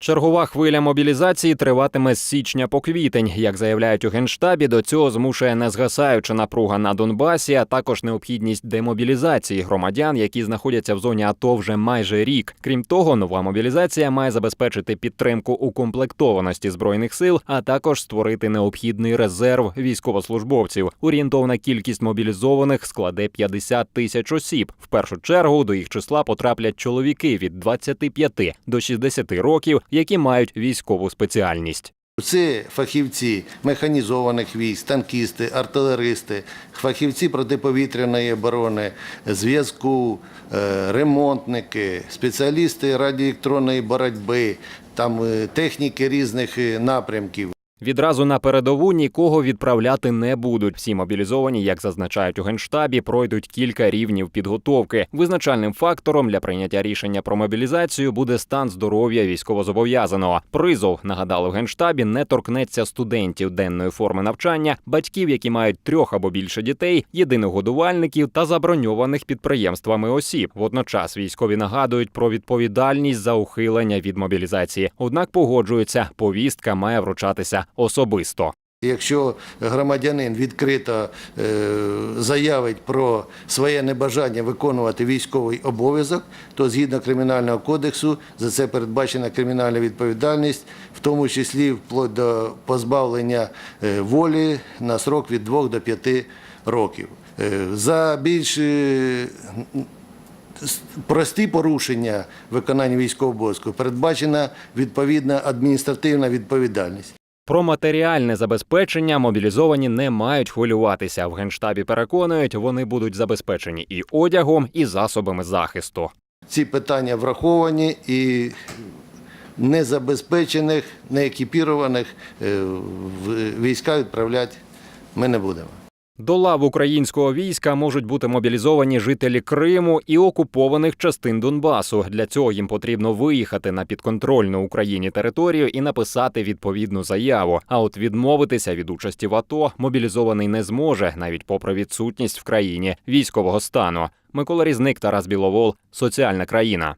Чергова хвиля мобілізації триватиме з січня по квітень. Як заявляють у генштабі, до цього змушує незгасаюча напруга на Донбасі, а також необхідність демобілізації громадян, які знаходяться в зоні АТО вже майже рік. Крім того, нова мобілізація має забезпечити підтримку укомплектованості збройних сил, а також створити необхідний резерв військовослужбовців. Орієнтовна кількість мобілізованих складе 50 тисяч осіб. В першу чергу до їх числа потраплять чоловіки від 25 до 60 років, які мають військову спеціальність. Це фахівці механізованих військ, танкісти, артилеристи, фахівці протиповітряної оборони, зв'язку, е, ремонтники, спеціалісти радіоелектронної боротьби, там е, техніки різних е, напрямків. Відразу на передову нікого відправляти не будуть. Всі мобілізовані, як зазначають у генштабі, пройдуть кілька рівнів підготовки. Визначальним фактором для прийняття рішення про мобілізацію буде стан здоров'я військовозобов'язаного. Призов нагадали в генштабі не торкнеться студентів денної форми навчання, батьків, які мають трьох або більше дітей, єдиних годувальників та заброньованих підприємствами осіб. Водночас військові нагадують про відповідальність за ухилення від мобілізації. Однак погоджуються, повістка має вручатися особисто. Якщо громадянин відкрито е, заявить про своє небажання виконувати військовий обов'язок, то згідно кримінального кодексу за це передбачена кримінальна відповідальність, в тому числі вплоть до позбавлення е, волі на срок від 2 до 5 років. Е, За більш прості порушення виконання військового обов'язку передбачена відповідна адміністративна відповідальність. Про матеріальне забезпечення мобілізовані не мають хвилюватися. В генштабі переконують, вони будуть забезпечені і одягом, і засобами захисту. Ці питання враховані і незабезпечених, неекіпірованих е, війська відправляти ми не будемо. До лав українського війська можуть бути мобілізовані жителі Криму і окупованих частин Донбасу. Для цього їм потрібно виїхати на підконтрольну Україні територію і написати відповідну заяву. А от відмовитися від участі в АТО мобілізований не зможе, навіть попри відсутність в країні військового стану. Микола Різник, Тарас Біловол, соціальна країна.